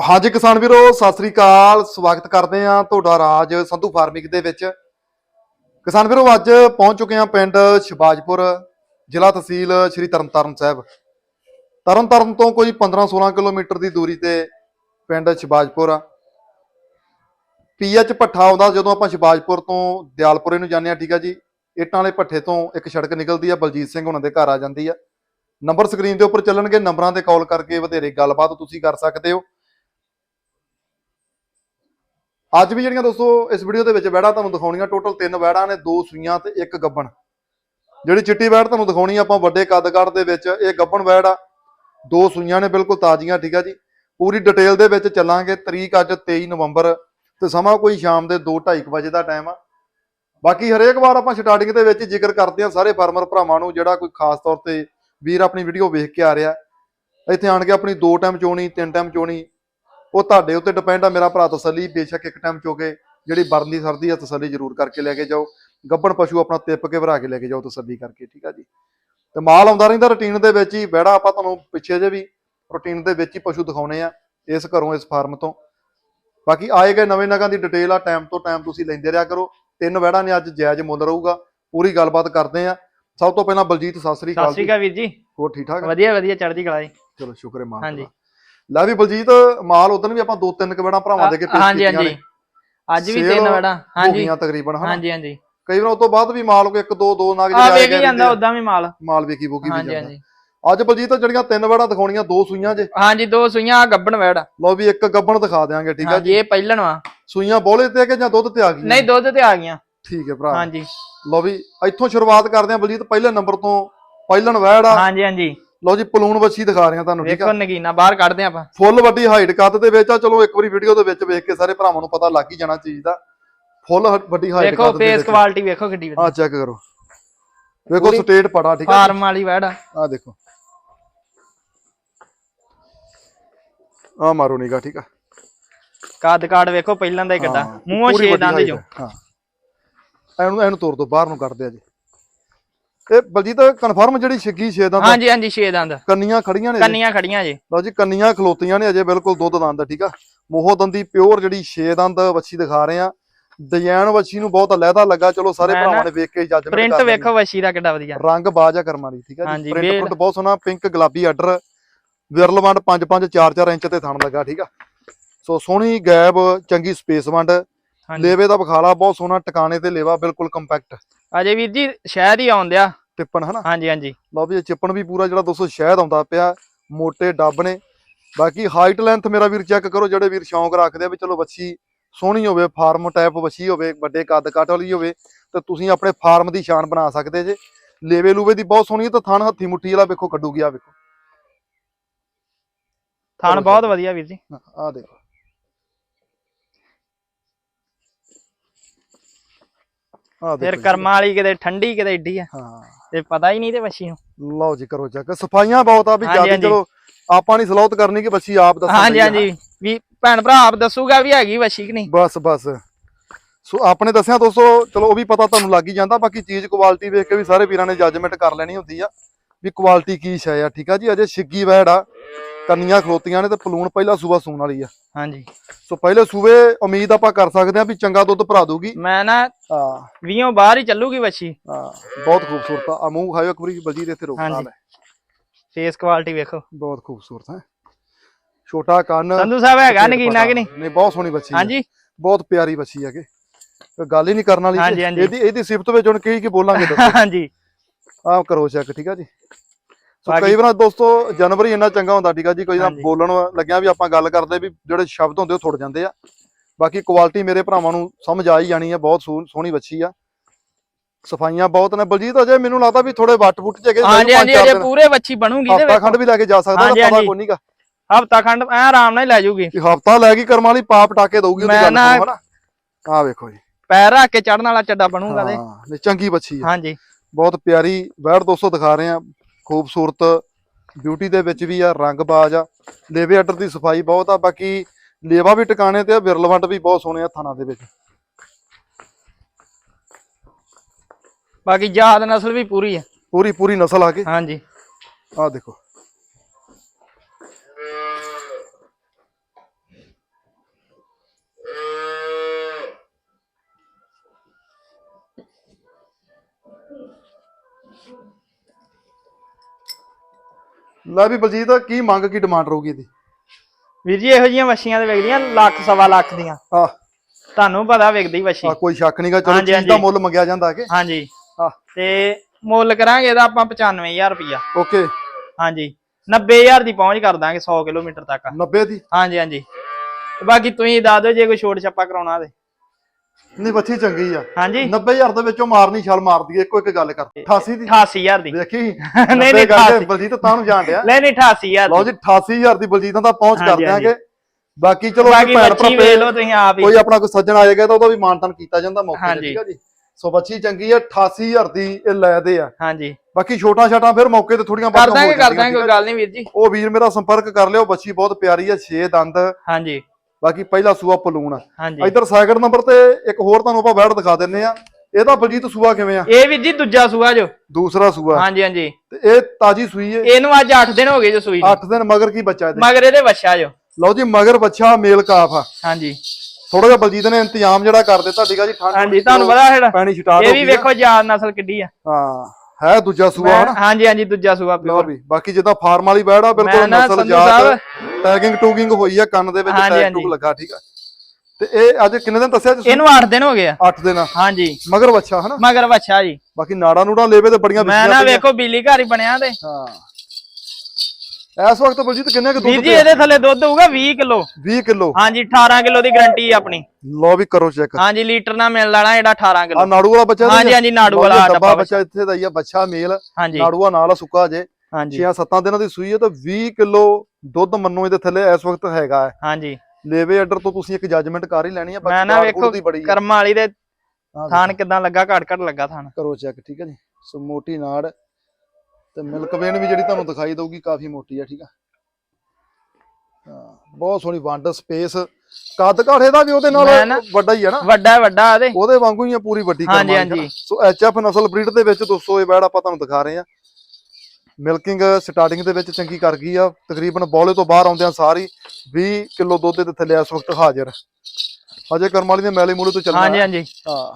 ਹਾਂਜੀ ਕਿਸਾਨ ਵੀਰੋ, ਸਤਿ ਸ੍ਰੀ ਅਕਾਲ। ਸਵਾਗਤ ਕਰਦੇ ਆ ਤੁਹਾਡਾ ਰਾਜ ਸੰਧੂ ਫਾਰਮਿੰਗ ਦੇ ਵਿੱਚ। ਕਿਸਾਨ ਵੀਰੋ, ਅੱਜ ਪਹੁੰਚ ਚੁੱਕੇ ਆ ਪਿੰਡ ਸ਼ਿਵਾਜਪੁਰ, ਜ਼ਿਲ੍ਹਾ ਤਹਿਸੀਲ ਸ਼੍ਰੀ ਤਰਨਤਾਰਨ ਸਾਹਿਬ। ਤਰਨਤਾਰਨ ਤੋਂ ਕੋਈ 15-16 ਕਿਲੋਮੀਟਰ ਦੀ ਦੂਰੀ ਤੇ ਪਿੰਡ ਸ਼ਿਵਾਜਪੁਰ ਆ। ਪੀਐਚ ਭੱਠਾ ਆਉਂਦਾ ਜਦੋਂ ਆਪਾਂ ਸ਼ਿਵਾਜਪੁਰ ਤੋਂ ਦਿਆਲਪੁਰੇ ਨੂੰ ਜਾਂਦੇ ਆ ਠੀਕ ਆ ਜੀ। ਇੱਟਾਂ ਵਾਲੇ ਭੱਠੇ ਤੋਂ ਇੱਕ ਸੜਕ ਨਿਕਲਦੀ ਆ, ਬਲਜੀਤ ਸਿੰਘ ਉਹਨਾਂ ਦੇ ਘਰ ਆ ਜਾਂਦੀ ਆ। ਨੰਬਰ ਸਕਰੀਨ ਦੇ ਉੱਪਰ ਚੱਲਣਗੇ, ਨੰਬਰਾਂ ਤੇ ਕਾਲ ਕਰਕੇ ਵਧੇਰੇ ਗੱਲਬਾਤ ਤੁਸੀਂ ਕਰ ਸਕਦੇ ਹੋ। ਅੱਜ ਵੀ ਜਿਹੜੀਆਂ ਦੋਸਤੋ ਇਸ ਵੀਡੀਓ ਦੇ ਵਿੱਚ ਵੈੜਾਂ ਤੁਹਾਨੂੰ ਦਿਖਾਉਣੀਆਂ ਟੋਟਲ ਤਿੰਨ ਵੈੜਾਂ ਨੇ, ਦੋ ਸੂਈਆਂ ਤੇ ਇੱਕ ਗੱਬਣ। ਜਿਹੜੀ ਚਿੱਟੀ ਵੈੜ ਤੁਹਾਨੂੰ ਦਿਖਾਉਣੀ ਆਪਾਂ ਵੱਡੇ ਕੱਦ-ਕੱਦ ਦੇ ਵਿੱਚ, ਇਹ ਗੱਬਣ ਵੈੜ ਆ। ਦੋ ਸੂਈਆਂ ਨੇ, ਬਿਲਕੁਲ ਤਾਜ਼ੀਆਂ, ਠੀਕ ਆ ਜੀ। ਪੂਰੀ ਡਿਟੇਲ ਦੇ ਵਿੱਚ ਚੱਲਾਂਗੇ, ਤਰੀਕ ਅੱਜ 23 ਨਵੰਬਰ ਤੇ ਸਮਾਂ ਕੋਈ ਸ਼ਾਮ ਦੇ 2:30 ਵਜੇ ਦਾ ਟਾਈਮ ਆ। ਬਾਕੀ ਹਰੇਕ ਵਾਰ ਆਪਾਂ ਸਟਾਰਟਿੰਗ ਦੇ ਵਿੱਚ ਜ਼ਿਕਰ ਕਰਦੇ ਆ, ਸਾਰੇ ਫਾਰਮਰ ਭਰਾਵਾਂ ਨੂੰ, ਜਿਹੜਾ ਕੋਈ ਖਾਸ ਤੌਰ ਤੇ ਵੀਰ ਆਪਣੀ ਵੀਡੀਓ ਵੇਖ ਕੇ ਆ ਰਿਹਾ। ਇੱਥੇ ਆਣ ਕੇ ਆਪਣੀ ਦੋ ਟਾਈਮ ਚੋਣੀ, ਤਿੰਨ ਟਾਈਮ ਚੋਣੀ ਉਹ ਤੁਹਾਡੇ ਉੱਤੇ ਡਿਪੈਂਡ ਆ ਮੇਰਾ ਭਰਾ ਤਸੱਲੀ ਬੇਸ਼ੱਕ ਇੱਕ ਟਾਈਮ ਚੋਕੇ ਜਿਹੜੀ ਬਰਨੀ ਸਰਦੀ ਆ ਤਸੱਲੀ ਜ਼ਰੂਰ ਕਰਕੇ ਲੈ ਕੇ ਜਾਓ। ਗੱਬਣ ਪਸ਼ੂ ਆਪਣਾ ਤਿੱਪ ਕੇ ਭਰਾ ਕੇ ਲੈ ਕੇ ਜਾਓ ਤਸੱਲੀ ਕਰਕੇ ਠੀਕ ਆ ਜੀ? ਤੇ ਮਾਲ ਆਉਂਦਾ ਰਹਿੰਦਾ ਰੁਟੀਨ ਦੇ ਵਿੱਚ ਹੀ ਬਹਿੜਾ ਆਪਾਂ ਤੁਹਾਨੂੰ ਪਿੱਛੇ ਜੇ ਵੀ ਰੁਟੀਨ ਦੇ ਵਿੱਚ ਹੀ ਪਸ਼ੂ ਦਿਖਾਉਣੇ ਆ ਇਸ ਘਰੋਂ ਇਸ ਫਾਰਮ ਤੋਂ। ਬਾਕੀ ਆਏ ਗਏ ਨਵੇਂ ਨਗਾਂ ਦੀ ਡਿਟੇਲ ਆ ਟਾਈਮ ਤੋਂ ਟਾਈਮ ਤੁਸੀਂ ਲੈਂਦੇ ਰਿਹਾ ਕਰੋ। ਤਿੰਨ ਵਹਿੜਾਂ ਨੇ ਅੱਜ ਜਾਇਜ਼ ਮੁੱਲ ਰਹੂਗਾ। ਪੂਰੀ ਗੱਲਬਾਤ ਕਰਦੇ ਆ। ਸਭ ਤੋਂ ਪਹਿਲਾਂ ਬਲਜੀਤ ਸਤਿ ਸ੍ਰੀ ਸਤਿ ਸ਼੍ਰੀ ਅਕਾਲ ਵੀਰ ਜੀ। ਹੋਰ ਠੀਕ ਠਾਕ ਵਧੀਆ ਵਧੀਆ ਚੜ੍ਹਦੀ ਕਲਾ ਜੀ। ਚਲੋ ਸ਼ੁਕਰ ਹੈ ਮਾਂ ਹਾਂਜੀ। ਲੈ ਵੀ ਬਲਜੀਤ ਮਾਲ ਉਦੋਂ ਵੀ ਆਪਾਂ ਦੋ ਤਿੰਨ ਕਵੇੜਾ ਭਰਾਵਾਂ ਦੇ ਕੇ ਪੇਸ਼ ਹਾਂਜੀ ਹਾਂਜੀ। ਅੱਜ ਵੀ ਤਿੰਨ ਵੜਾ ਹੋ ਹਾਂਜੀ ਗਈਆਂ ਤਕਰੀਬਨ ਹਨਾ? ਹਾਂਜੀ ਹਾਂਜੀ। ਕਈ ਵਾਰ ਉਸ ਤੋਂ ਬਾਅਦ ਵੀ ਮਾਲ ਕੋ ਇੱਕ ਦੋ ਦੋ ਨਾਗ ਆ ਜਿਹੜੇ ਵੇਖ ਗਏ ਜਾਂਦਾ ਉਦਾਂ ਵੀ ਮਾਲ। ਆ, ਮਾਲ ਵੇਖੀ ਬੋਗੀ ਵੀ ਜਾਂਦਾ। ਹਾਂਜੀ। ਅੱਜ ਬਲਜੀਤ ਜਿਹੜੀਆਂ ਤਿੰਨ ਵੜਾ ਦਿਖਾਉਣੀਆਂ ਦੋ ਸੂਈਆਂ ਜੇ। ਹਾਂਜੀ ਦੋ ਸੂਈਆਂ ਆਹ ਗੱਬਣ ਵੜ। ਲਓ ਵੀ ਇੱਕ ਗੱਬਣ ਦਿਖਾ ਦਿਆਂਗੇ ਠੀਕ ਆ ਜੀ। ਇਹ ਪਹਿਲਣ ਵਾ। ਸੂਈਆਂ ਬੋਲੇ ਤੇ ਆ ਕਿ ਜਾਂ ਦੁੱਧ ਤੇ ਆ ਗਈਆਂ? ਨਹੀਂ ਦੁੱਧ ਤੇ ਆ ਗਈਆਂ। ਠੀਕ ਹੈ ਭਰਾ। ਹਾਂਜੀ। ਲਓ ਵੀ ਇੱਥੋਂ ਸ਼ੁਰੂਆਤ ਕਰਦੇ ਆਂ ਬਲਜੀਤ ਪਹਿਲੇ ਨੰਬਰ ਤੋਂ ਪਹਿਲਣ ਵੈੜ ਆ। ਹਾਂਜੀ ਹਾਂਜੀ। ਲਓ ਜੀ ਪਲੂਣ ਵੱਛੀ ਦਿਖਾ ਰਹੇ ਆ ਤੁਹਾਨੂੰ ਠੀਕ ਵੇਖੋ ਆ ਨਗੀਨਾ ਬਾਹਰ ਕੱਢਦੇ ਆਪਾਂ। ਫੁੱਲ ਵੱਡੀ ਹਾਈਟ ਕੱਦ ਦੇ ਵਿੱਚ ਆ ਚਲੋ ਇੱਕ ਵਾਰੀ ਵੀਡੀਓ ਦੇ ਵਿੱਚ ਵੇਖ ਕੇ ਸਾਰੇ ਭਰਾਵਾਂ ਨੂੰ ਪਤਾ ਲੱਗ ਹੀ ਜਾਣਾ ਚੀਜ਼ ਦਾ। ਫੁੱਲ ਹ- ਵੱਡੀ ਹਾਈਟ ਵੇਖੋ ਕੱਦ ਦੇ ਫੇਸ ਵਿੱਚ। ਕੁਆਲਿਟੀ ਵੇਖੋ ਕਿੱਡੀ ਵਧੀਆ ਆ ਚੈੱਕ ਕਰੋ। ਵੇਖੋ ਸਟੇਟ ਪੜਾ ਠੀਕ ਆ ਫਾਰਮ ਵਾਲੀ ਵੜ। ਆ ਆ ਦੇਖੋ। ਆ ਮਾਰੋ ਨਿਗਾ ਠੀਕ ਆ। ਕੱਦ ਕਾੜ ਵੇਖੋ ਪਹਿਲਾਂ ਦਾ ਹੀ ਕੱਡਾ। ਹਾਂ, ਮੂੰਹੋਂ ਪੂਰੀ ਛੇ ਵੱਡੀ ਦੰਦ height ਜੋ। ਹੈ, ਹਾਂ। ਇਹਨੂੰ ਇਹਨੂੰ ਤੋੜ ਦੋ ਬਾਹਰ ਨੂੰ ਕੱਢਦੇ ਆ ਜੀ। ਇਹ ਬਲਜੀਤ ਕਨਫਰਮ ਜਿਹੜੀ ਛਿੱਗੀ ਛੇ ਦੰਦ ਹਾਂਜੀ ਹਾਂਜੀ ਛੇ ਦੰਦ। ਕੰਨੀਆਂ ਖੜੀਆਂ ਨੇ। ਕੰਨੀਆਂ ਖੜੀਆਂ ਜੇ। ਲਓ ਜੀ ਕੰਨੀਆਂ ਖਲੋਤੀਆਂ ਨੇ ਅਜੇ ਬਿਲਕੁਲ ਦੁੱਧ ਦੰਦ ਠੀਕ ਆ? ਮੋਹ ਦੰਦੀ ਪਿਓਰ ਜਿਹੜੀ ਛੇ ਦੰਦ ਵੱਛੀ ਦਿਖਾ ਰਹੇ ਆ। ਡਿਜ਼ਾਈਨ ਵੱਛੀ ਨੂੰ ਬਹੁਤ ਲਹਿਦਾ ਲੱਗਾ। ਚਲੋ ਸਾਰੇ ਭਰਾਵਾਂ ਨਾ ਵੇਖ ਕੇ ਜੱਜਮੈਂਟ ਪ੍ਰਿੰਟ ਵੇਖੋ ਵਸ਼ੀ ਦਾ ਕਿੱਡਾ ਵਧੀਆ। ਰੰਗ ਬਾਜਾ ਕਰਮ ਵਾਲੀ ਠੀਕ ਆ ਜੀ? ਪ੍ਰਿੰਟ। ਪ੍ਰਿੰਟ ਬਹੁਤ ਸੋਹਣਾ ਪਿੰਕ ਗੁਲਾਬੀ ਆਰਡਰ ਵਿਰਲ ਵੰਡ 5 5 4 4 ਇੰਚ ਤੇ ਥਣ ਲੱਗਾ ਠੀਕ ਆ? ਸੋ ਸੋਹਣੀ ਗੈਬ ਚੰਗੀ ਸਪੇਸ ਵੰਡ। ਲੇਵੇ ਦਾ ਬਖਾਲਾ ਬਹੁਤ ਸੋਹਣਾ ਟਿਕਾਣੇ ਤੇ ਲੇਵਾ ਬਿਲਕੁਲ ਕੰਪੈਕਟ ਅਜੇ ਵੀਰ ਜੀ ਸ਼ਾਇਦ ਹੀ ਆਉਂਦਿਆ। ਟਿੱਪਣ ਹਨਾ? ਹਾਂਜੀ ਹਾਂਜੀ। ਲਓ ਵੀ ਇਹ ਚਿੱਪਣ ਵੀ ਪੂਰਾ ਜਿਹੜਾ ਦੋਸਤੋ ਸ਼ਹਿਦ ਆਉਂਦਾ ਪਿਆ ਮੋٹے ਡੱਬ ਨੇ। ਬਾਕੀ ਹਾਈਟ ਲੈਂਥ ਮੇਰਾ ਵੀਰ ਚੈੱਕ ਕਰੋ ਜਿਹੜੇ ਵੀਰ ਸ਼ੌਂਕ ਰੱਖਦੇ ਆ ਵੀ ਚਲੋ ਵੱਛੀ ਸੋਹਣੀ ਹੋਵੇ ਫਾਰਮ ਟਾਈਪ ਵੱਛੀ ਹੋਵੇ ਵੱਡੇ ਕੱਦ ਕੱਟ ਵਾਲੀ ਹੋਵੇ ਤੇ ਤੁਸੀਂ ਆਪਣੇ ਫਾਰਮ ਦੀ ਸ਼ਾਨ ਬਣਾ ਸਕਦੇ ਜੇ। ਲੇਵੇ ਲੂਵੇ ਦੀ ਬਹੁਤ ਸੋਹਣੀ ਹੈ ਤੇ ਥਣ ਹੱਥੀ ਮੁੱਠੀ ਵਾਲਾ ਵੇਖੋ ਕੱਢੂਗੀ ਆ ਵੇਖੋ। ਥਣ ਬਹੁਤ ਵਧੀਆ ਵੀਰ ਜੀ। ਆ ਦੇਖੋ ਆ ਫਿਰ ਦੇਖੋ ਕਰਮਾਂ ਵਾਲੀ ਕਿਤੇ ਠੰਡੀ ਕਿਤੇ ਏਡੀ ਆ। ਹਾਂ। ਤੇ ਪਤਾ ਹੀ ਨਹੀਂ ਤੇ ਵਸ਼ੀ ਨੂੰ। ਲਓ ਜੀ ਕਰੋ ਚੈੱਕ। ਸਫਾਈਆਂ ਬਹੁਤ ਆ ਵੀ ਜ਼ਿਆਦਾ। ਚਲੋ ਆਪਾਂ ਨਹੀਂ ਸਲਾਹਤ ਕਰਨੀ ਕਿ ਬੱਚੀ ਆਪ ਦੱਸਣ ਹਾਂਜੀ। ਹਾਂਜੀ। ਵੀ ਭੈਣ ਭਰਾ ਆਪ ਦੱਸੂਗਾ ਵੀ ਹੈਗੀ ਵਸ਼ੀ ਕਿ ਨਹੀਂ। ਬਸ ਬਸ। ਸੋ ਆਪਣੇ ਦੱਸਿਆ ਦੋਸਤੋ ਚਲੋ ਉਹ ਵੀ ਪਤਾ ਤੁਹਾਨੂੰ ਲੱਗ ਹੀ ਜਾਂਦਾ ਬਾਕੀ ਚੀਜ਼ ਕੁਆਲਿਟੀ ਵੇਖ ਕੇ ਵੀ ਸਾਰੇ ਵੀਰਾਂ ਨੇ ਜੱਜਮੈਂਟ ਕਰ ਲੈਣੀ ਹੁੰਦੀ ਆ ਵੀ ਕੁਆਲਿਟੀ ਕੀ ਸ਼ੈ ਆ ਠੀਕ ਆ ਜੀ? ਅਜੇ ਛਿੱਗੀ ਵੈੜ ਆ। ਕੰਨੀਆਂ ਖਲੋਤੀਆਂ ਨੇ ਤੇ ਪਲੂਣ ਪਹਿਲਾ ਸੂਬਾ ਸੂਣ ਵਾਲੀ ਆ। ਹਾਂਜੀ। ਸੋ ਪਹਿਲੇ ਸੂਬੇ ਉਮੀਦ ਆਪਾਂ ਕਰ ਸਕਦੇ ਆ ਵੀ ਚੰਗਾ ਦੁੱਧ ਭਰਾ ਦੂਗੀ ਮੈਂ ਨਾ ਹਾਂ। ਵੀਓ ਬਾਹਰ ਹੀ ਚੱਲੂਗੀ ਵਸ਼ੀ ਹਾਂ ਬਹੁਤ ਖੂਬਸੂਰਤ ਆ। ਮੂੰਹ ਖਾਇਓ ਇੱਕ ਵਾਰੀ ਬਲਜੀਤ ਇੱਥੇ ਰੋਕ। ਨਾਲ ਹੈ। ਫੇਸ ਕੁਆਲਿਟੀ ਵੇਖੋ। ਬਹੁਤ ਖੂਬਸੂਰਤ ਹੈ। ਛੋਟਾ ਕੰਨ। ਸੰਧੂ ਸਾਹਿਬ ਹੈਗਾ ਨਗੀਨਾ ਕਿ ਨਹੀਂ। ਨਹੀਂ ਬਹੁਤ ਸੋਹਣੀ ਬੱਚੀ ਹਾਂਜੀ। ਬਹੁਤ ਪਿਆਰੀ ਬੱਚੀ ਹੈਗੇ ਗੱਲ ਹੀ ਨਹੀਂ ਕਰਨ ਵਾਲੀ। ਇਹਦੀ ਇਹਦੀ ਸਿਫਤ ਵਿੱਚ ਹੁਣ ਕੀ ਕੀ ਬੋਲਾਂਗੇ ਦੱਸੋ। ਹਾਂਜੀ। ਆਹ ਕਰੋ ਚੈੱਕ ਠੀਕ ਆ ਜੀ। ਸੋ ਕਈ ਵਾਰ ਦੋਸਤੋ ਜਨਵਰੀ ਇੰਨਾ ਚੰਗਾ ਹੁੰਦਾ ਠੀਕ ਆ ਜੀ? ਕੋਈ ਨਾ। ਬੋਲਣ ਲੱਗਿਆ ਵੀ ਆਪਾਂ ਗੱਲ ਕਰਦੇ ਵੀ ਜਿਹੜੇ ਸ਼ਬਦ ਹੁੰਦੇ ਉਹ ਥੁੜ ਜਾਂਦੇ ਆ। ਬਾਕੀ ਕੁਆਲਿਟੀ ਮੇਰੇ ਭਰਾਵਾਂ ਨੂੰ ਸਮਝ ਆ ਹੀ ਜਾਣੀ ਆ ਬਹੁਤ ਸੋਹ- ਸੋਹਣੀ ਬੱਚੀ ਆ। ਸਫਾਈਆਂ ਬਹੁਤ ਨੇ। ਬਲਜੀਤ ਅਜੇ ਮੈਨੂੰ ਲੱਗਦਾ ਵੀ ਥੋੜੇ ਵੱਟ ਫੁੱਟ ਜਗੇ ਹਾਂਜੀ ਹਾਂਜੀ ਅਜੇ ਪੂਰੇ ਵਸ਼ੀ ਬਣੂਗੀ ਤੇ ਹਫਤਾ ਖੰਡ ਵੀ ਲੈ ਕੇ ਜਾ ਸਕਦਾ ਇਹਦਾ ਪਤਾ। ਕੋਈ ਨਹੀਂਗਾ ਹਫਤਾ ਖੰਡ ਐ ਆਰਾਮ ਨਾਲ ਹੀ ਲੈ ਜੂਗੀ। ਹਫਤਾ ਲੈ ਗਈ ਕਰਮ ਵਾਲੀ ਪਾਪ ਟਾਕੇ ਦਊਗੀ ਉਹਦੀ ਗੱਲ ਹਨਾ। ਆਹ ਵੇਖੋ ਜੀ। ਪੈਰ ਰੱਖ ਕੇ ਚੜਨ ਵਾਲਾ ਚੱਡਾ ਬਣੂਗਾ ਤੇ। ਹਾਂ ਨਹੀਂ ਚੰਗੀ ਬੱਚੀ ਆ। ਹਾਂਜੀ। ਬਹੁਤ ਪਿਆਰੀ ਵੈੜ ਦੋਸਤੋ ਦਿਖਾ ਰਹੇ ਆ। ਖੂਬਸੂਰਤ ਬਿਊਟੀ ਦੇ ਵਿੱਚ ਵੀ ਆ ਰੰਗ ਬਾਜ ਆ। ਲੇਵੇ ਆਰਡਰ ਦੀ ਸਫ਼ਾਈ ਬਹੁਤ ਆ ਬਾਕੀ ਲੇਵਾ ਵੀ ਟਿਕਾਣੇ ਤੇ ਆ ਵਿਰਲਵੰਟ ਵੀ ਬਹੁਤ ਸੋਹਣੇ ਆ ਥਾਣਾ ਦੇ ਵਿੱਚ। ਬਾਕੀ ਜਾਤ ਨਸਲ ਵੀ ਪੂਰੀ ਆ। ਪੂਰੀ ਪੂਰੀ ਨਸਲ ਆ ਕੇ? ਹਾਂਜੀ। ਆ ਦੇਖੋ। ਲੈ ਵੀ ਬਲਜੀਤ ਕੀ ਮੰਗ ਕੀ ਡਿਮਾਂਡ ਰਹੂਗੀ ਇਹਦੀ? ਵੀਰ ਜੀ ਇਹੋ ਜਿਹੀਆਂ ਵਛੀਆਂ ਤੇ ਵਿਕਦੀਆਂ ਲੱਖ ਸਵਾ ਲੱਖ ਦੀਆਂ। ਆ ਤੁਹਾਨੂੰ ਪਤਾ ਵਿਕਦੀ ਵਛੀ ਆ ਕੋਈ ਸ਼ੱਕ ਨਹੀਂਗਾ ਚਲੋ ਹਾਂਜੀ, ਚੀਜ਼ ਦਾ ਹਾਂਜੀ। ਮੁੱਲ ਮੰਗਿਆ ਜਾਂਦਾ ਕਿ ਹਾਂਜੀ। ਆ ਤੇ ਮੁੱਲ ਕਰਾਂਗੇ ਇਹਦਾ ਆਪਾਂ 95000 ਰੁਪਇਆ ਓਕੇ। ਹਾਂਜੀ। 90000 ਦੀ ਪਹੁੰਚ ਕਰ ਦਾਂਗੇ 100 ਕਿਲੋਮੀਟਰ ਤੱਕ। 90 ਦੀ? ਹਾਂਜੀ ਹਾਂਜੀ। ਤੇ ਬਾਕੀ ਤੁਸੀਂ ਦੱਸ ਦਿਓ ਜੇ ਕੋਈ ਛੋਟ ਛੱਪਾ ਕਰਾਉਣਾ ਤੇ। ਨਹੀਂ ਬੱਚੀ ਚੰਗੀ ਆ। ਹਾਂਜੀ। 90000 ਦੇ ਵਿੱਚੋਂ ਮਾਰਨੀ ਛਾਲ ਮਾਰਦੀ ਏ ਇੱਕੋ ਇੱਕ ਗੱਲ ਕਰ। 88 ਦੀ। 88000 ਦੀ। ਦੇਖੀ ਨਹੀਂ, ਨਹੀਂ। ਬਲਜੀਤ ਤਾਂ ਨੂੰ ਜਾਣ ਡਿਆ। ਨਹੀਂ ਨਹੀਂ 88000 ਲਓ ਜੀ 88000 ਦੀ ਬਲਜੀਤਾਂ ਦਾ ਪਹੁੰਚ ਕਰ। ਦਿਆਂਗੇ। ਬਾਕੀ ਚਲੋ ਬਾਕੀ ਭੈਣ ਭਰਾ ਵੇਖ ਲਓ ਤੁਸੀਂ ਆਪ ਹੀ। ਕੋਈ ਆਪਣਾ ਕੋਈ ਸੱਜਣ ਆਏਗਾ ਤਾਂ ਉਹਦਾ ਵੀ ਮਾਨਤਾਨ ਕੀਤਾ ਜਾਂਦਾ ਮੌਕੇ ਤੇ। ਠੀਕ ਆ ਜੀ? ਸੋ ਬੱਚੀ ਚੰਗੀ ਆ 88000 ਦੀ ਇਹ ਲੈਦੇ ਆ। ਹਾਂਜੀ। ਬਾਕੀ ਛੋਟਾ ਛਾਟਾ ਫਿਰ ਮੌਕੇ ਤੇ ਥੋੜੀਆਂ ਕਰ ਦਾਂਗੇ ਕਰ ਦਾਂਗੇ ਕੋਈ ਗੱਲ ਨਹੀਂ ਵੀਰ ਜੀ। ਉਹ ਵੀਰ ਮੇਰਾ ਸੰਪਰਕ ਕਰ ਲਿਓ ਬੱਚੀ ਬਹੁਤ ਪਿਆਰੀ ਆ 6 ਦੰਦ। ਹਾਂਜੀ। ਬਾਕੀ ਪਹਿਲਾ ਸੂਆ ਪਲੂਣ ਆ। ਹਾਂਜੀ। ਇਧਰ ਸੈਕਿੰਡ ਨੰਬਰ ਤੇ ਇੱਕ ਹੋਰ ਤੁਹਾਨੂੰ ਆਪਾਂ ਬੈਡ ਦਿਖਾ ਦਿੰਨੇ ਆ। ਇਹਦਾ ਬਲਜੀਤ ਸੂਆ ਕਿਵੇਂ ਆ? ਇਹ ਵੀਰ ਜੀ ਦੂਜਾ ਸੂਆ ਜੋ। ਦੂਸਰਾ ਸੂਆ। ਹਾਂਜੀ ਹਾਂਜੀ। ਤੇ ਇਹ ਤਾਜੀ ਸੂਈ ਏ। ਇਹਨੂੰ ਅੱਜ 8 ਦਿਨ ਹੋ ਗਏ ਜੋ ਸੂਈ ਨੂੰ। 8 ਦਿਨ ਮਗਰ ਕੀ ਬੱਚਾ ਇਹਦੇ? ਮਗਰ ਇਹਦੇ ਵੱਛਾ ਜੋ। ਲਓ ਜੀ ਮਗਰ ਬੱਚਾ ਮੇਲ ਕਾਫ ਆ। ਹਾਂਜੀ। ਥੋੜਾ ਜਿਹਾ ਬਲਜੀਤ ਨੇ ਇੰਤਜ਼ਾਮ ਜਿਹੜਾ ਕਰ ਦਿੱਤਾ ਠੀਕ ਆ ਜੀ ਠੰਡ ਹਾਂਜੀ ਤੁਹਾਨੂੰ ਪਤਾ ਹੈ ਪੈਣੀ ਸਟਾਰਟ ਇਹ ਵੀ। ਵੇਖੋ ਯਾਦ ਨਸਲ ਕਿੱਡੀ ਆ। ਹਾਂ। ਹੈ ਦੂਜਾ ਸੂਆ ਹਨਾ? ਹਾਂਜੀ ਹਾਂਜੀ ਦੂਜਾ ਸੂਆ ਲਓ ਵੀ ਬਾਕੀ ਜਿੱਦਾਂ ਫਾਰਮ ਵਾਲੀ ਬੈੜ ਆ ਬਿਲਕੁਲ ਨਸਲ ਜਾਤ ਟੈਗਿੰਗ ਟੂਗਿੰਗ ਹੋਈ ਆ ਕੰਨ ਦੇ ਵਿੱਚ ਟੈਗ। ਟੂਗ ਲੱਗਾ ਠੀਕ ਆ। ਤੇ ਇਹ ਅੱਜ ਕਿੰਨੇ ਦਿਨ ਦੱਸਿਆ ਤੁਸੀਂ? ਇਹਨੂੰ 8 ਦਿਨ ਹੋ ਗਏ ਆ। 8 ਦਿਨ ਹਾਂਜੀ। ਮਗਰ ਬੱਚਾ ਹਨਾ? ਮਗਰ ਵੱਛਾ ਜੀ। ਬਾਕੀ ਨਾੜਾ ਨੂੜਾ ਲੇਵੇ ਤੇ ਬੜੀਆਂ ਮੈਂ ਨਾ। ਵੇਖੋ ਬਿਜਲੀ ਘਰ ਹੀ ਬਣਿਆ ਤੇ। ਹਾਂ। ਇਸ ਵਕਤ ਬਲਜੀਤ ਕਿੰਨੇ ਕੁ ਵੀਰ ਦੁੱਧ ਜੀ ਤੇ ਇਹਦੇ ਥੱਲੇ ਦੁੱਧ ਹੋਊਗਾ 20 ਕਿਲੋ। 20 ਕਿਲੋ। ਹਾਂਜੀ 18 ਕਿਲੋ ਦੀ ਗਾਰੰਟੀ ਆਪਣੀ। ਲਓ ਵੀ ਕਰੋ ਚੈੱਕ ਹਾਂਜੀ ਲੀਟਰ ਨਾਲ ਮਿਲ ਲੈਣਾ ਜਿਹੜਾ 18 ਆ ਕਿਲੋ ਨਾੜੂ ਵਾਲਾ ਬੱਚਾ ਹਾਂਜੀ, ਹਾਂਜੀ, ਨਾੜੂ ਵਾਲਾ ਡੱਬਾ ਬੱਚਾ ਇੱਥੇ ਦਾ ਹੀ ਆ ਬੱਚਾ ਮੇਲ। ਨਾੜੂਆ ਨਾਲ ਆ, ਸੁੱਕਾ ਜੇ। ਹਾਂਜੀ। 6-7 ਦਿਨਾਂ ਦੀ ਸੂਈ ਹੈ ਤਾਂ 20 ਕਿਲੋ ਦੁੱਧ ਮੰਨੋ ਇਹਦੇ ਥੱਲੇ ਇਸ ਵਕਤ ਹੈਗਾ ਹੈ। ਹਾਂਜੀ। ਲੇਵੇ ਆਰਡਰ ਤੋਂ ਤੁਸੀਂ ਇੱਕ ਜੱਜਮੈਂਟ ਕਰ ਹੀ ਲੈਣੀ ਆ ਮੈਂ ਨਾ ਵੇਖੋ ਆ। ਕਰਮ ਵਾਲੀ ਦੇ ਥਾਨ ਕਿਦਾਂ ਲੱਗਾ ਘੜ ਘੜ ਲੱਗਾ ਥਾਨ। ਕਰੋ ਚੈੱਕ ਠੀਕ ਹੈ ਜੀ। ਸੋ ਮੋਟੀ ਨਾੜ ਤੇ ਮਿਲਕ ਵੇਨ ਵੀ ਜਿਹੜੀ ਤੁਹਾਨੂੰ ਦਿਖਾਈ ਦਊਗੀ ਕਾਫੀ ਮੋਟੀ ਆ ਠੀਕ ਆ? ਹਾਂ ਬਹੁਤ ਸੋਹਣੀ ਵੰਡ ਸਪੇਸ ਕੱਦ ਕਾਠੇ ਦਾ ਵੀ ਉਹਦੇ ਨਾਲ ਵੱਡਾ ਹੀ ਆ ਨਾ। ਵੱਡਾ ਵੱਡਾ ਇਹਦੇ ਉਹਦੇ ਵਾਂਗੂ ਹੀ ਆ ਪੂਰੀ ਵੱਡੀ ਹਾਂਜੀ, ਕਰਮਾਂ ਦੀ, ਹਾਂਜੀ। ਹਨਾ। ਸੋ ਐਚਐਫ ਨਸਲ ਬਰੀਡ ਦੇ ਵਿੱਚ ਦੋਸਤੋ ਇਹ ਬੈੜ ਆਪਾਂ ਤੁਹਾਨੂੰ ਦਿਖਾ ਰਹੇ ਆ ਮਿਲਕਿੰਗ ਸਟਾਰਟਿੰਗ ਦੇ ਵਿੱਚ ਚੰਗੀ ਕਰ ਗਈ ਆ। ਤਕਰੀਬਨ ਬੌਲੇ ਤੋਂ ਬਾਹਰ ਆਉਂਦਿਆਂ ਸਾਰੀ 20 ਕਿਲੋ ਦੁੱਧ ਦੇ ਥੱਲੇ ਇਸ ਵਕਤ ਹਾਜ਼ਰ। ਅਜੇ ਕਰਮ ਵਾਲੀ ਦੇ ਮੈਲੇ ਮੂਲੇ ਤੋਂ ਚੱਲਣਾ ਹਾਂਜੀ ਹੈ। ਹਾਂਜੀ। ਹਾਂ।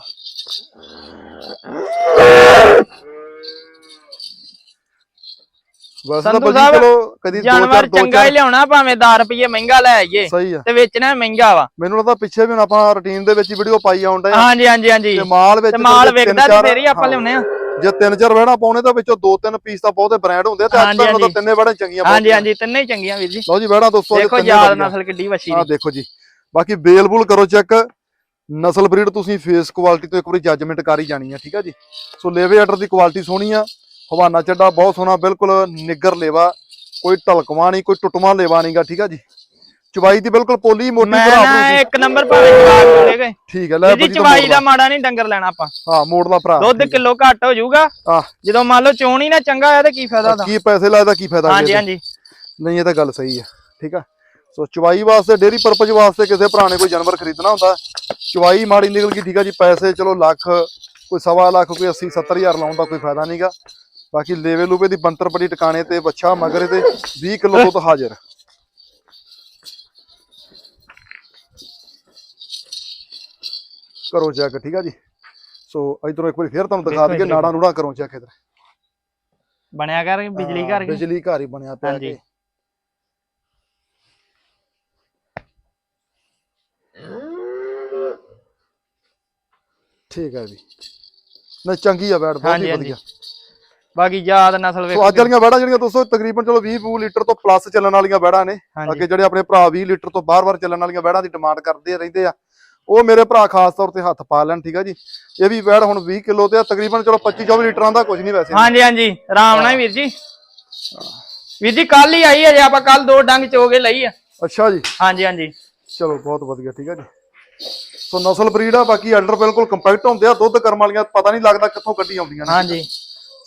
ਵੈਸੇ ਤਾਂ ਸੰਧੂ ਸਾਹਿਬ, ਚਲੋ ਕਦੀ ਦੋ ਚਾਰ ਜਾਨਵਰ ਦੋ ਚੰਗਾ ਹੀ ਚਾਰ ਲਿਆਉਣਾ ਭਾਵੇਂ 10 ਰੁਪਏ ਮਹਿੰਗਾ ਲੈ ਆਈਏ ਸਹੀ ਆ। ਤੇ ਵੇਚਣਾ ਮਹਿੰਗਾ ਵਾ। ਮੈਨੂੰ ਲੱਗਦਾ ਪਿੱਛੇ ਵੀ ਹੁਣ ਆਪਾਂ ਰੁਟੀਨ ਦੇ ਵਿੱਚ ਹੀ ਵੀਡੀਓ ਪਾਈ ਆਉਂਦੇ ਆ। ਹਾਂਜੀ ਹਾਂਜੀ ਹਾਂਜੀ। ਤੇ ਮਾਲ ਵਿੱਚ ਤੇ ਮਾਲ ਤਿੰਨ ਵਿਕਦਾ ਤੇ ਚਾਰ- ਫੇਰ ਹੀ ਆਪਾਂ ਹਾਂ। ਲਿਆਉਨੇ ਆ ਜੇ ਤਿੰਨ ਚਾਰ ਵਹਿਣਾ ਪਾਉਣੇ ਤਾਂ ਵਿੱਚੋਂ ਦੋ ਤਿੰਨ ਪੀਸ ਤਾਂ ਬਹੁਤੇ ਬ੍ਰਾਂਡ ਹੁੰਦੇ ਆ ਤੇ ਅੱਜ ਹਾਂਜੀ, ਤਾਂ ਹਾਂਜੀ। ਤਿੰਨੇ ਵਹਿਣਾ ਚੰਗੀਆਂ ਹਾਂਜੀ। ਹਾਂਜੀ ਤਿੰਨੇ ਹੀ ਚੰਗੀਆਂ ਵੀਰ ਜੀ। ਲਓ ਜੀ ਵਹਿਣਾ ਦੋਸਤੋ ਅੱਜ ਦੇਖੋ ਤਿੰਨੇ ਯਾਦ ਵਧੀਆ। ਨਸਲ ਕਿੱਡੀ ਵੱਛੀ ਆਹ ਦੀ। ਦੇਖੋ ਜੀ। ਬਾਕੀ ਬੇਲ ਬੁਲ ਕਰੋ ਚੈੱਕ ਨਸਲ ਬਰੀਡ ਤੁਸੀਂ ਫੇਸ ਕੁਆਲਿਟੀ ਤੋਂ ਇੱਕ ਵਾਰੀ ਜੱਜਮੈਂਟ ਕਰ ਹੀ ਜਾਣੀ ਆ ਠੀਕ ਆ ਜੀ? ਸੋ ਲੇਵੇ ਆਰਡਰ ਦੀ ਕੁਆਲਿਟੀ ਸੋਹਣੀ ਆ। ਹਵਾਨਾ ਚੱਡਾ ਬਹੁਤ ਸੋਹਣਾ ਬਿਲਕੁਲ ਨਿੱਗਰ ਲੇਵਾ। ਕੋਈ ਢਲਕਵਾ ਨਹੀਂ ਕੋਈ ਟੁੱਟਵਾ ਲੇਵਾ ਨਹੀਂਗਾ ਠੀਕ ਆ ਜੀ? ਚਵਾਈ ਦੀ ਬਿਲਕੁਲ ਪੋਲੀ ਮੋਟੀ ਮੈਂ ਭਰਾ ਨਾ ਆਪਣੀ ਇੱਕ ਨੰਬਰ ਭਾਵੇਂ ਜਵਾਬ ਗਏ। ਠੀਕ ਹੈ ਲੈ ਜੀ ਚਵਾਈ ਦਾ। ਮਾੜਾ ਨਹੀਂ ਡੰਗਰ ਲੈਣਾ ਆਪਾਂ। ਹਾਂ ਮੋੜ ਲਾ ਭਰਾ ਦੁੱਧ ਕਿਲੋ ਘੱਟ ਹੋ ਜਾਊਗਾ। ਜਦੋਂ ਮੰਨ ਲਓ ਚੋਣ ਹੀ ਨਾ ਚੰਗਾ ਹੋਇਆ ਤੇ ਕੀ ਫਾਇਦਾ ਦਾ ਕੀ ਪੈਸੇ ਲਾਇਦਾ ਕੀ ਫਾਇਦਾ ਹਾਂਜੀ? ਹਾਂਜੀ। ਨਹੀਂ ਇਹ ਤਾਂ ਗੱਲ ਸਹੀ ਆ ਠੀਕ ਆ। ਸੋ ਚਵਾਈ ਵਾਸਤੇ ਡੇਰੀ ਪਰਪਸ ਵਾਸਤੇ ਕਿਸੇ ਭਰਾ ਨੇ ਕੋਈ ਜਾਨਵਰ ਖਰੀਦਣਾ ਹੁੰਦਾ ਚਵਾਈ ਮਾੜੀ ਨਿਕਲ ਗਈ ਠੀਕ ਆ ਜੀ ਪੈਸੇ ਚਲੋ ਲੱਖ ਕੋਈ ਸਵਾ ਲੱਖ ਕੋਈ 80 70 ਹਜ਼ਾਰ ਲਾਉਣ ਦਾ ਕੋਈ ਫਾਇਦਾ ਨਹੀਂਗਾ ਬਾਕੀ ਲੇਵੇ ਲੂਵੇ ਦੀ ਬੰਤਰ ਬੜੀ ਟਿਕਾਣੇ ਤੇ ਬੱਚਾ ਮਗਰ ਤੇ 20 ਕਿਲੋ ਦੁੱਧ ਹਾਜ਼ਰ। ਕਰੋ ਚੈੱਕ ਠੀਕ ਆ ਜੀ? ਸੋ ਇਧਰੋਂ ਇੱਕ ਵਾਰੀ ਫੇਰ ਤੁਹਾਨੂੰ ਦਿਖਾ ਦਈਏ। ਨਾੜਾ ਨੂੜਾ ਕਰੋ ਚੈੱਕ ਇਧਰ। ਬਣਿਆ ਕਰ ਬਿਜਲੀ ਘਰ ਬਿਜਲੀ ਘਰ ਹੀ ਬਣਿਆ ਪਿਆ। ਜੀ। ਠੀਕ ਹੈ ਜੀ। ਨਾ ਚੰਗੀ ਆ ਬੈੜ ਬਹੁਤ। ਵਧੀਆ। ਬਾਕੀ ਯਾਦ ਨਸਲ ਸੋ ਵੇਖੋ। ਅੱਜ ਵਾਲੀਆਂ ਬੈੜਾਂ ਜਿਹੜੀਆਂ ਦੋਸਤੋ ਤਕਰੀਬਨ ਚਲੋ 20 20 ਲੀਟਰ ਤੋਂ ਪਲੱਸ ਚੱਲਣ ਵਾਲੀਆਂ ਬੈੜਾਂ ਨੇ। ਅੱਗੇ ਜਿਹੜੇ ਆਪਣੇ ਭਰਾ 20 ਲੀਟਰ ਤੋਂ ਬਾਰ-ਬਾਰ ਚੱਲਣ ਵਾਲੀਆਂ ਬੈੜਾਂ ਦੀ ਡਿਮਾਂਡ ਕਰਦੇ ਰਹਿੰਦੇ ਆ। ਉਹ ਮੇਰੇ ਭਰਾ ਖਾਸ ਤੌਰ ਤੇ ਹੱਥ ਪਾ ਲੈਣ ਠੀਕ ਆ ਜੀ। ਇਹ ਵੀ ਬੈੜ ਹੁਣ 20 ਕਿਲੋ ਤੇ ਆ ਤਕਰੀਬਨ ਚਲੋ 25 24 ਲੀਟਰਾਂ ਦਾ ਕੁਝ ਨਹੀਂ ਵੈਸੇ। ਹਾਂਜੀ ਹਾਂਜੀ। ਆਰਾਮ ਨਾਲ ਹੀ ਵੀਰ ਜੀ। ਵੀਰ ਜੀ ਕੱਲ ਹੀ ਆਈ ਅਜੇ ਆਪਾਂ ਕੱਲ ਦੋ ਡੰਗ ਚੋਗੇ ਲਈ ਆ। ਅੱਛਾ ਜੀ। ਹਾਂਜੀ ਹਾਂਜੀ। ਚਲੋ ਬਹੁਤ ਵਧੀਆ ਠੀਕ ਹੈ ਜੀ। ਸੋ ਨਸਲ ਬਰੀਡ ਆ ਬਾਕੀ ਆਰਡਰ ਬਿਲਕੁਲ ਕੰਪੈਕਟ ਹੁੰਦੇ ਆ ਦੁੱਧ ਕਰਮ ਵਾਲੀਆਂ ਪਤਾ ਨਹੀਂ ਲੱਗਦਾ ਕਿੱਥੋਂ ਕੱਢੀ ਆਉਂਦੀਆਂ ਨੇ। ਹਾਂਜੀ।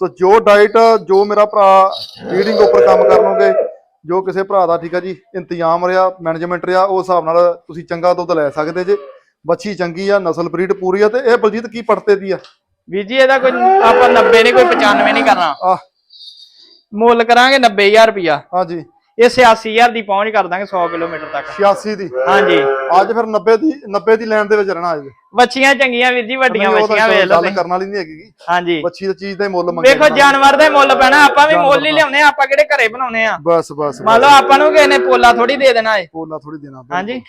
ਸੋ ਜੋ ਡਾਈਟ ਜੋ ਮੇਰਾ ਭਰਾ ਫੀਡਿੰਗ ਉੱਪਰ ਕੰਮ ਕਰ ਲਓਗੇ ਜੋ ਕਿਸੇ ਭਰਾ ਦਾ ਠੀਕ ਆ ਜੀ ਇੰਤਜ਼ਾਮ ਰਿਹਾ ਮੈਨੇਜਮੈਂਟ ਰਿਹਾ ਉਸ ਹਿਸਾਬ ਨਾਲ ਤੁਸੀਂ ਚੰਗਾ ਦੁੱਧ ਲੈ ਸਕਦੇ ਜੇ। ਬੱਚੀ ਚੰਗੀ ਆ ਨਸਲ ਬਰੀਡ ਪੂਰੀ ਆ ਤੇ ਇਹ ਬਲਜੀਤ ਕੀ ਪੜਤੇ ਦੀ ਆ? ਵੀਰ ਜੀ ਇਹਦਾ ਕੋਈ ਆਪਾਂ 90 ਨਹੀਂ ਕੋਈ 95 ਨਹੀਂ ਕਰਨਾ। ਆਹ। ਮੁੱਲ ਕਰਾਂਗੇ 90000 ਰੁਪਿਆ ਹਾਂਜੀ। ਇਹ 86000 ਦੀ ਪਹੁੰਚ ਕਰ ਦਾਂਗੇ 100 ਕਿਲੋਮੀਟਰ ਤੱਕ। 86 ਦੀ? ਹਾਂਜੀ। ਅੱਜ ਫਿਰ 90 ਦੀ 90 ਦੀ ਲਾਈਨ ਦੇ ਵਿੱਚ ਰਹਿਣਾ ਅੱਜ। ਬੱਚੀਆਂ ਚੰਗੀਆਂ ਵੀਰ ਜੀ ਵੱਡੀਆਂ ਬੱਚੀਆਂ ਵੇਖ ਲਓ ਗੱਲ। ਕਰਨ ਵਾਲੀ ਨਹੀਂ ਹੈਗੀ ਹਾਂਜੀ। ਬੱਚੀ ਦੀ ਚੀਜ਼ ਦਾ ਹੀ ਮੁੱਲ ਮੰਗਿਆ ਵੇਖੋ ਜਾਨਵਰ ਦੇ ਮੁੱਲ ਪੈਣਾ ਆਪਾਂ ਵੀ ਮੁੱਲ ਹੀ। ਲਿਆਉਨੇ ਆ ਆਪਾਂ ਕਿਹੜੇ ਘਰੇ ਬਣਾਉਨੇ ਆ ਬਸ ਬਸ ਮੰਨ ਲਓ ਆਪਾਂ ਨੂੰ ਕਿਸੇ ਨੇ ਪੋਲਾ ਥੋੜੀ ਦੇ ਦੇਣਾ ਏ। ਪੋਲਾ ਥੋੜੀ ਦੇਣਾ ਹਾਂਜੀ।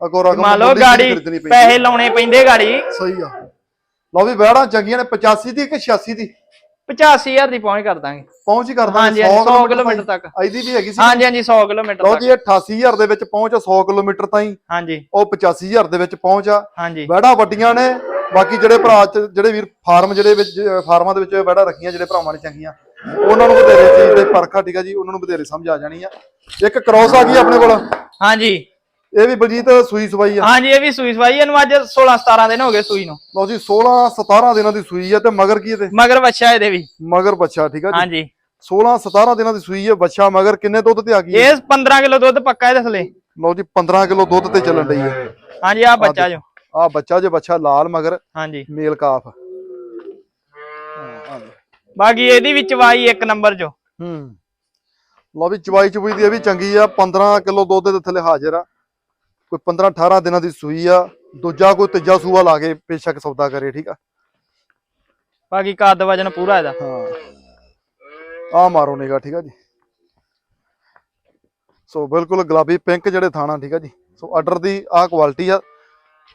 ਅਗੋ ਰਕਮ ਮੰਨ ਲਓ ਗਾੜੀ। ਪੈਸੇ ਲਾਉਣੇ ਪੈਂਦੇ ਗਾੜੀ। ਸਹੀ ਆ। ਲਓ ਵੀ ਬੈੜਾਂ ਚੰਗੀਆਂ ਨੇ 85 ਦੀ ਕਿ 86 ਦੀ? 85000 ਦੀ ਪਹੁੰਚ ਕਰ ਦਾਂਗੇ। ਪਹੁੰਚ ਹੀ ਹਾਂਜੀ, ਹਾਂਜੀ, 100 ਕਿਲੋਮੀਟਰ ਤੱਕ। ਇਹਦੀ ਵੀ ਹੈਗੀ ਸੀ। ਹਾਂਜੀ ਹਾਂਜੀ 100 ਕਿਲੋਮੀਟਰ ਲਓ ਜੀ ਇਹ 88000 ਦੇ ਵਿੱਚ ਪਹੁੰਚ 100 ਕਿਲੋਮੀਟਰ ਤਾਈਂ। ਹਾਂਜੀ। ਉਹ 85000 ਦੇ ਵਿੱਚ ਪਹੁੰਚ ਆ। ਹਾਂਜੀ। ਬੈੜਾਂ ਵੱਡੀਆਂ ਨੇ। ਬਾਕੀ ਜਿਹੜੇ ਭਰਾ ਜਿਹੜੇ ਵੀਰ ਫਾਰਮ ਜਿਹੜੇ ਵਿੱਚ ਫਾਰਮਾਂ ਦੇ ਵਿੱਚ ਬੈੜਾਂ ਰੱਖੀਆਂ ਜਿਹੜੇ ਭਰਾਵਾਂ ਨੇ ਚੰਗੀਆਂ ਉਹਨਾਂ ਨੂੰ ਬਥੇਰੇ ਚੀਜ਼ ਦੇ ਪਰਖਾ ਠੀਕ ਆ ਜੀ ਉਹਨਾਂ ਨੂੰ ਬਥੇਰੇ ਸਮਝ ਆ ਜਾਣੀ ਆ। ਇੱਕ ਕ੍ਰੋਸ ਆ ਗਈ ਆਪਣੇ ਕੋਲ। ਹਾਂਜੀ। ਇਹ ਵੀ ਬਲਜੀਤ ਸੂਈ ਸਵਾਈ ਆ। ਹਾਂਜੀ ਇਹ ਵੀ ਸੂਈ ਸਵਾਈ ਇਹਨੂੰ ਅੱਜ 16 17 ਦਿਨ ਹੋ ਗਏ ਸੂਈ ਨੂੰ। ਲਓ ਜੀ 16 17 ਦਿਨਾਂ ਦੀ ਸੂਈ ਆ ਤੇ ਮਗਰ ਕੀ ਇਹਦੇ? ਮਗਰ ਬੱਚਾ ਇਹਦੇ ਵੀ। ਮਗਰ ਬੱਚਾ ਠੀਕ ਆ ਜੀ। ਹਾਂਜੀ। 16 17 ਦਿਨਾਂ ਦੀ ਸੂਈ ਆ ਬੱਚਾ ਮਗਰ ਕਿੰਨੇ ਦੁੱਧ ਤੇ ਆ ਗਈ ਇਹ 15 ਕਿਲੋ ਦੁੱਧ ਪੱਕਾ ਇਹਦੇ ਥਲੇ। ਲਓ ਜੀ 15 ਕਿਲੋ ਦੁੱਧ ਤੇ ਚੱਲਣ ਡਈ ਆ ਹਾਂਜੀ ਆ ਬੱਚਾ ਜੋ। ਆ ਬੱਚਾ ਜੇ ਬੱਚਾ ਲਾਲ ਮਗਰ ਹਾਂਜੀ। ਮੇਲ ਕਾਫ। ਬਾਕੀ ਇਹਦੀ ਵੀ ਚਵਾਈ ਇੱਕ ਨੰਬਰ ਜੋ। ਹੂੰ। ਲਓ ਵੀ ਚਵਾਈ ਚੁਬਈ ਦੀ ਇਹ ਵੀ ਚੰਗੀ ਆ 15 ਕਿਲੋ ਦੁੱਧ ਦੇ ਥੱਲੇ ਹਾਜ਼ਰ ਆ। ਕੋਈ 15 18 ਦਿਨਾਂ ਦੀ ਸੂਈ ਆ ਦੂਜਾ ਕੋਈ ਤੀਜਾ ਸੂਆ ਲਾ ਕੇ ਬੇਸ਼ੱਕ ਸੌਦਾ ਕਰੇ ਠੀਕ ਆ? ਬਾਕੀ ਕੱਦ ਵਜਨ ਪੂਰਾ ਇਹਦਾ। ਹਾਂ। ਆ ਮਾਰੋ ਨਿਗਾ ਠੀਕ ਆ ਜੀ? ਸੋ ਬਿਲਕੁਲ ਗੁਲਾਬੀ ਪਿੰਕ ਜਿਹੜੇ ਥਾਣਾ ਠੀਕ ਆ ਜੀ? ਸੋ ਆਰਡਰ ਦੀ ਆ ਕੁਆਲਿਟੀ ਆ।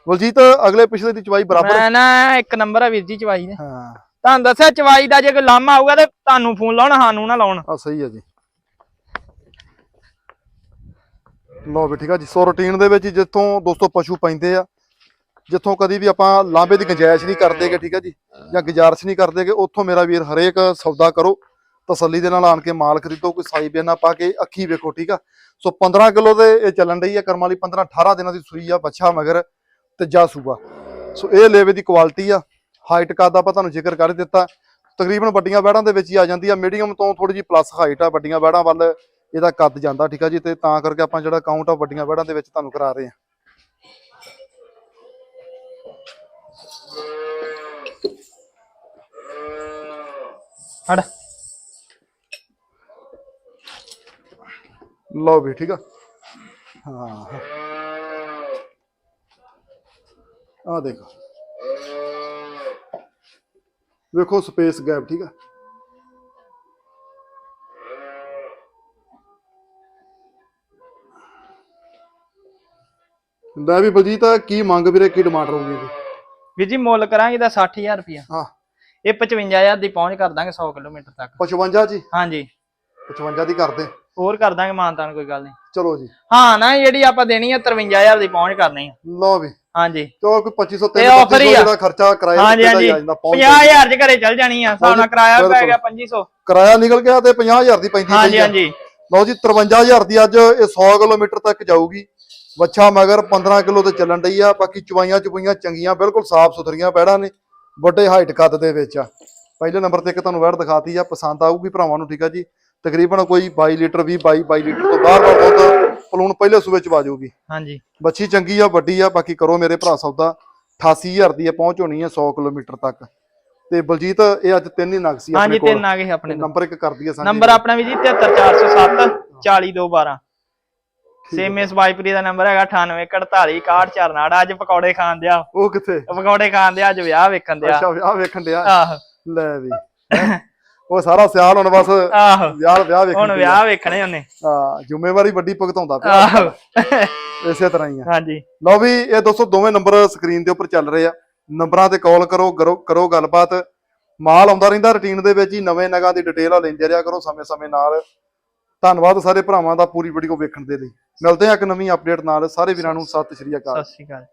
ਬਲਜੀਤ ਅਗਲੇ ਪਿਛਲੇ ਦੀ ਚਵਾਈ ਬਰਾਬਰ ਮੈਂ ਨਾ ਇੱਕ ਨੰਬਰ ਆ ਵੀਰ ਜੀ ਚਵਾਈ ਦੇ। ਹਾਂ। ਤੁਹਾਨੂੰ ਦੱਸਿਆ ਚਵਾਈ ਦਾ ਜੇ ਕੋਈ ਲਾਮਾ ਆਊਗਾ ਤੇ ਤੁਹਾਨੂੰ ਫੋਨ ਲਾਉਣ ਸਾਨੂੰ ਨਾ ਲਾਉਣ। ਆ ਸਹੀ ਆ ਜੀ। ਲੋ ਵੀ ਠੀਕ ਆ ਜੀ। ਸੋ ਰੂਟੀਨ ਦੇ ਵਿੱਚ ਜਿੱਥੋਂ ਦੋਸਤੋ ਪਸ਼ੂ ਪੈਂਦੇ ਆ, ਜਿੱਥੋਂ ਕਦੀ ਵੀ ਆਪਾਂ ਲਾਂਬੇ ਦੀ ਗੁੰਜਾਇਸ਼ ਨਹੀਂ ਕਰਦੇਗੇ ਠੀਕ ਆ ਜੀ, ਜਾਂ ਗੁਜ਼ਾਰਿਸ਼ ਨਹੀਂ ਕਰਦੇਗੇ ਉੱਥੋਂ ਮੇਰਾ ਵੀਰ ਹਰੇਕ ਸੌਦਾ ਕਰੋ, ਤਸੱਲੀ ਦੇ ਨਾਲ ਆਣ ਕੇ ਮਾਲ ਖਰੀਦੋ, ਕੋਈ ਸਾਈ ਬਿਆਨਾ ਪਾ ਕੇ ਅੱਖੀ ਵੇਖੋ, ਠੀਕ ਆ। ਸੋ 15 ਕਿਲੋ ਦੇ ਇਹ ਚੱਲਣ ਡਈ ਆ, ਕਰਮ ਵਾਲੀ 15 18 ਦਿਨਾਂ ਦੀ ਸੂਈ ਆ, ਬੱਛਾ ਮਗਰ ਤੇ ਜਾ ਸੂਆ। ਸੋ ਇਹ ਲੇਵੇ ਦੀ ਕੁਆਲਿਟੀ ਆ, ਹਾਈਟ ਕੱਦ ਆਪਾਂ ਤੁਹਾਨੂੰ ਜ਼ਿਕਰ ਕਰ ਦਿੱਤਾ। ਤਕਰੀਬਨ ਵੱਡੀਆਂ ਬੈੜਾਂ ਦੇ ਵਿੱਚ ਹੀ ਆ ਜਾਂਦੀ ਆ, ਮੀਡੀਅਮ ਤੋਂ ਥੋੜੀ ਜਿਹੀ ਪਲੱਸ ਹਾਈਟ ਆ, ਵੱਡੀਆਂ ਬੈੜਾਂ ਵੱਲ ਇਹਦਾ ਕੱਦ ਜਾਂਦਾ ਠੀਕ ਆ ਜੀ? ਤੇ ਤਾਂ ਕਰਕੇ ਆਪਾਂ ਜਿਹੜਾ ਕਾਊਂਟ ਆ ਵੱਡੀਆਂ ਬੈੜਾਂ ਦੇ ਵਿੱਚ ਤੁਹਾਨੂੰ ਕਰਾ ਰਹੇ ਆ ਹੜ ਲਓ ਵੀ ਠੀਕ ਆ? ਹਾਂ ਆ ਦੇਖੋ। ਵੇਖੋ ਸਪੇਸ ਗੈਪ ਠੀਕ ਆ? ਲੈ ਵੀ ਬਲਜੀਤ ਕੀ ਮੰਗ ਵੀਰੇ ਕੀ ਡਿਮਾਂਡ ਰਹੂਗੀ ਇਹਦੀ? ਵੀਰ ਜੀ ਮੁੱਲ ਕਰਾਂਗੇ ਤਾਂ 60000 ਰੁਪਿਆ ਹਾਂ। ਇਹ 55000 ਦੀ ਪਹੁੰਚ ਕਰ ਦਾਂਗੇ 100 ਕਿਲੋਮੀਟਰ ਤੱਕ। 55 ਜੀ? ਹਾਂਜੀ। 55 ਦੀ ਕਰਦੇ। ਹੋਰ ਕਰ ਦਾਂਗੇ ਮਾਨਤਾਨ ਕੋਈ ਗੱਲ ਨਹੀਂ। ਚਲੋ ਜੀ। ਹਾਂ ਨਾ ਜਿਹੜੀ ਆਪਾਂ ਦੇਣੀ ਆ 53000 ਦੀ ਪਹੁੰਚ ਕਰਨੀ ਆ। ਲਓ ਵੀ। ਹਾਂਜੀ। ਚਲੋ ਕੋਈ 2500 ਇਹ offer ਹੀ ਆ। ਜਿਹੜਾ ਖਰਚਾ ਕਿਰਾਇਆ ਹਾਂਜੀ ਤੇ ਹਾਂਜੀ। ਆ ਜਾਂਦਾ ਪਹੁੰਚ 50000 ਚ ਘਰੇ ਚੱਲ ਜਾਣੀ ਆ ਸਾਡਾ ਕਿਰਾਇਆ ਪੈ। ਗਿਆ 2500 ਕਿਰਾਇਆ ਨਿਕਲ ਗਿਆ ਤੇ 50000 ਦੀ ਪੈਂਦੀ ਹਾਂਜੀ। ਹਾਂਜੀ। ਲਓ ਜੀ 53000 ਦੀ ਅੱਜ ਇਹ 100 ਕਿਲੋਮੀਟਰ ਤੱਕ ਜਾਊਗੀ। ਵੱਛਾ ਮਗਰ 15 ਕਿਲੋ ਤੇ ਚੱਲਣ ਡਈ ਆ ਬਾਕੀ ਚੁਵਾਈਆਂ ਚੁਪਈਆਂ ਚੰਗੀਆਂ ਬਿਲਕੁਲ ਸਾਫ਼ ਸੁਥਰੀਆਂ ਪੈੜਾਂ ਨੇ ਵੱਡੇ ਹਾਈਟ ਕੱਦ ਦੇ ਵਿੱਚ ਆ। ਪਹਿਲੇ ਨੰਬਰ ਤੇ ਇੱਕ ਤੁਹਾਨੂੰ ਵੈੜ ਦਿਖਾਤੀ ਆ ਪਸੰਦ ਆਊਗੀ ਭਰਾਵਾਂ ਨੂੰ ਠੀਕ ਆ ਜੀ। ਤਕਰੀਬਨ ਕੋਈ 22 ਲੀਟਰ 20 22 22 ਲੀਟਰ ਤੋਂ ਬਾਹਰ ਦਾ ਦੁੱਧ ਪਲੂਣ ਪਹਿਲੇ ਸੂਬੇ ਚ ਵਾਜੂਗੀ ਹਾਂਜੀ। ਬੱਚੀ ਚੰਗੀ ਆ ਵੱਡੀ ਆ ਬਾਕੀ ਕਰੋ ਮੇਰੇ ਭਰਾ ਸੌਦਾ। 88000 ਦੀ ਆ ਪਹੁੰਚ ਹੋਣੀ ਆ 100 ਕਿਲੋਮੀਟਰ ਤੱਕ। ਤੇ ਬਲਜੀਤ ਇਹ ਅੱਜ ਤਿੰਨ ਹੀ ਨਗ ਸੀ ਹਾਂਜੀ ਆਪਣੇ ਤਿੰਨ ਕੋਲ। ਆ ਗਏ ਆਪਣੇ। ਨੰਬਰ ਇੱਕ ਕਰ ਦਈਏ ਸਾਂਝੀ ਨੰਬਰ ਆਪਣਾ ਵੀ ਜੀ 73407 40212 ਸੇਮੇਸ ਬਾਈਪਰੀ ਦਾ ਨੰਬਰ ਹੈਗਾ 9841461449 ਅੱਜ ਪਕੌੜੇ ਖਾਣ ਦਿਆ। ਉਹ ਕਿੱਥੇ? ਪਕੌੜੇ ਖਾਣ ਦਿਆ ਅੱਜ ਵਿਆਹ ਵੇਖਣ ਦਿਆ। ਅੱਛਾ ਵਿਆਹ ਵੇਖਣ ਡਿਆ ਆਹ। ਲੈ ਵੀ। ਉਹ ਸਾਰਾ ਸਿਆਲ ਹੁਣ ਬਸ ਆਹ। ਵਿਆਹ ਵਿਆਹ ਵੇਖਣ ਹੁਣ। ਵਿਆਹ ਵੇਖਣੇ ਉਹਨੇ। ਹਾਂ ਜ਼ਿੰਮੇਵਾਰੀ ਵੱਡੀ ਭੁਗਤਾਉਂਦਾ ਪਿਆ। ਇਸੇ ਤਰ੍ਹਾਂ ਹੀ ਆ। ਹਾਂਜੀ। ਲਓ ਵੀ ਇਹ ਦੋਸਤੋ ਦੋਵੇਂ ਨੰਬਰ ਸਕਰੀਨ ਦੇ ਉੱਪਰ ਚੱਲ ਰਹੇ ਆ। ਨੰਬਰਾਂ ਤੇ ਕਾਲ ਕਰੋ ਕਰੋ ਕਰੋ ਗੱਲਬਾਤ। ਮਾਲ ਆਉਂਦਾ ਰਹਿੰਦਾ ਰੁਟੀਨ ਦੇ ਵਿੱਚ ਹੀ ਨਵੇਂ ਨਗਾਂ ਦੀ ਡਿਟੇਲ ਆ ਲੈਂਦੇ ਰਿਹਾ ਕਰੋ ਸਮੇਂ-ਸਮੇਂ ਨਾਲ। ਧੰਨਵਾਦ ਸਾਰੇ ਭਰਾਵਾਂ ਦਾ ਪੂਰੀ ਵੀਡੀਓ ਵੇਖਣ ਦੇ ਲਈ। ਮਿਲਦੇ ਹਾਂ ਇੱਕ ਨਵੀਂ ਅਪਡੇਟ ਨਾਲ। ਸਾਰੇ ਵੀਰਾਂ ਨੂੰ ਸਤਿ ਸ਼੍ਰੀ ਅਕਾਲ। ਸਤਿ ਸ਼੍ਰੀ ਅਕਾਲ।